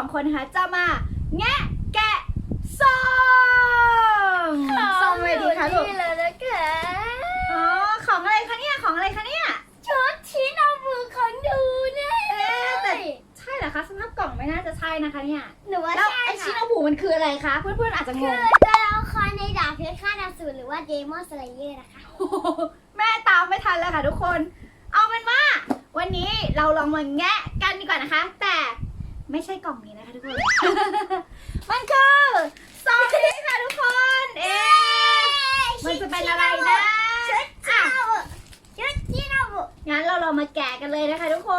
องคนนะคะจะมาแงะแกะซองซองเลยดีคะลูกนี่เลยนะคะอ๋อของอะไรคะเนี่ยของอะไรคะเนี่ยชุดชิโนาบุของหนูแน่เอ๊ะแต่ใช่เหรอคะสภาพกล่องไม่น่าจะใช่นะคะเนี่ยหนูว่าแล้วใช่ไอชิค่ะโนบุมันคืออะไรคะเพื่อนๆอาจจะงคืงอตัวละครในดาบเพชรฆ่าดาบสูรหรือว่าเดมอนสไลเยอร์นะคะโอ้โหแม่ตามไม่ทันเลยค่ะทุกคน เอาเป็นว่า วันนี้เราลองมาแงะกันดีกว่านะคะ แต่ ไม่ใช่กล่องนี้นะคะทุกคน มันคือซองนี้ค่ะทุกคน เอ๊ะมันจะเป็นอะไรนะชุดชิอะโนาบุชุดชิโนาบุงั้นเราลองมาแกะกันเลยนะคะ ทุกค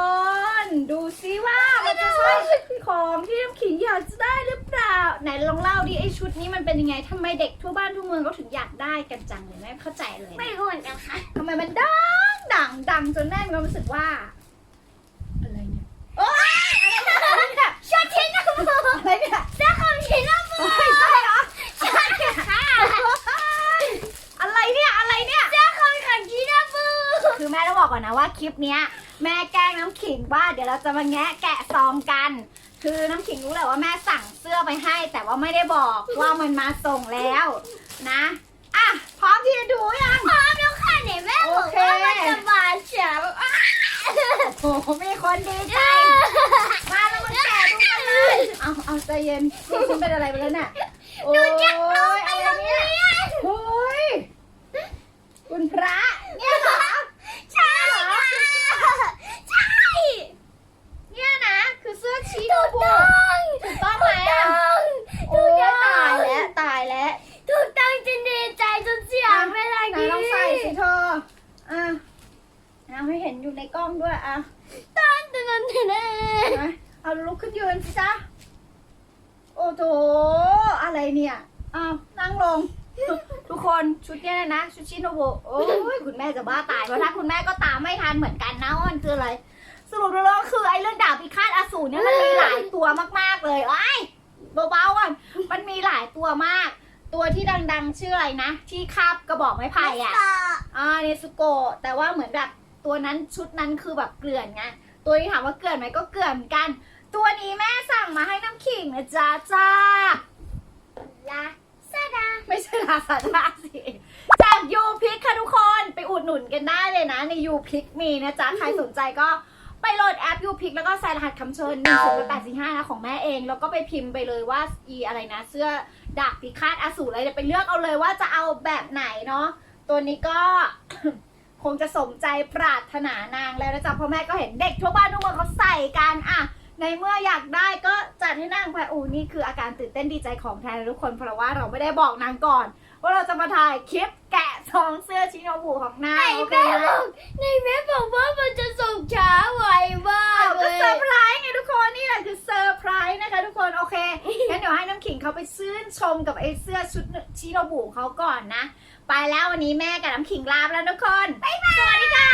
น ดูซิว่ามันจะใช่ของที่น้ำขิงอยากจะได้หรือเปล่า ไหนลองเล่าดิไอชุดนี้มันเป็นยังไงทำไมเด็กทั่วบ้านทั่วเมืองเขาถึงอยากได้กันจังเลยไม่เข้าใจเลยนะไม่รู้เหมือนกันค่ะทำไมมันดังดังดังจนแม่มีความรู้สึกว่า อะไรเนี่ยโอ๊ยอะไรเนี่ย ชุดชิโนาบุ อะไรเนี่ยเสื้อของชิโนาบุโอ๊ยใช่เหรอใช่ค่ะอะไรเนี่ยอะไรเนี่ยเสื้อของของชิโนาบุคือแม่ต้องบอกก่อนนะว่าคลิปเนี้ย แม่แกล้งน้ำขิงว่าเดี๋ยวเราจะมาแงะแกะซองกัน คือน้ำขิงรู้แหละว่าแม่สั่งเสื้อไปให้ แต่ว่าไม่ได้บอกว่ามันมาส่งแล้วนะอะพร้อมที่จะดูยังพร้อมแล้วค่ะไหนแม่บอกว่ามันจะมาเฉียบอะโอ้โหมีคนดีใจ มาแล้วมันแกะดูกัน เลยเอาเอาใจเย็นลูกฉันเป็นอะไรไปแล้วเนี่ยโอ้ยจะเอาไปอะไรโรงเนี่ยเรียนโอ้ยคุณพระเนี่ยเหรอใช่ค่ะใช่ เนี่ยนะ คือเสื้อชีถูโนกบุต้องถูกต้องไหมอะถูโอ้กยต้องตายแล้วตายแล้วถูกต้องจนดีใจจนเสียงเวลาไหนนี้ลองใส่สิเธออะเอาให้เห็นอยู่ในกล้องด้วยอะตันตันตันตันนะเอาลุกขึ้นยืนสิจ๊ะ โอ้โถอะไรเนี่ยอ้าวนั่งลง ทุกคนชุดเนี้ยนะชุดชิโนโบะโอ้ยคุณแม่จะบ้าตายเพราะถ้าคุณแม่ก็ตามไม่ทันเหมือนกันนะว่ามันคืออะไรสรุปแล้วก็คือไอ้เรื่องดาบพิฆาตอสูรเนี่ยมันมีหลายตัวมากๆเลยไอ้ยเบาๆก่อนมันมีหลายตัวมาก ตัวที่ดังๆชื่ออะไรนะ ที่คาบกระบอกไม้ไผ่อะอ่าเนซุโกะแต่ว่าเหมือนแบบตัวนั้นชุดนั้นคือแบบเกลื่อนไงตัวนี้ถามว่าเกลื่อนไหมก็เกลื่อนเหมือนกันตัว นี้แม่สั่งมาให้น้ำขิงนะจ๊ะจ้าลาซาดาไม่ใช่ลาซาด้าสิ จากยูพิกค่ะทุกคนไปอุดหนุนกันได้เลยนะ ในยูพิกมีนะจ๊ะ ใครสนใจก็ไปโหลดแอปยูพิกแล้วก็ใส่รหัสคำเชิญ1 0 8 4 5นะของแม่เอง แล้วก็ไปพิมพ์ไปเลยว่าอีอะไรนะ เสื้อดาบพิฆาตอสูรอะไรเดี๋ยวไปเลือกเอาเลยว่าจะเอาแบบไหนเนาะตัวนี้ก็คงจะสมใจปรารถนานางแล้วนะจ๊ะเพราะแม่ก็เห็นเด็กทั่วบ้านทั่วเมืองเขาใส่กันอะ ในเมื่ออยากได้ก็จัดให้นางไปอูนี่คืออาการตื่นเต้นดีใจของแทนทุกคนเพราะว่าเราไม่ได้บอกนางก่อน ว่าเราจะมาถ่ายคลิปแกะซองเสื้อชิโนบุของนางในโอเคแม่ไหมบอกในแม่บอกว่ามันจะส่งช้าไวมากเอาเลก็ยเซอร์ไพรส์ไงทุกคนนี่แหละคือเซอร์ไพรส์นะคะทุกคนโอเคงั้นเดี๋ยวให้น้ำขิงเขาไปซื้นชมกับไอ้เสื้อชุดชิโนบุของเขาก่อนนะ ไปแล้ววันนี้แม่กับน้ำขิงลาไปแล้วทุกคนบ๊ายบายสวัสดีค่ะ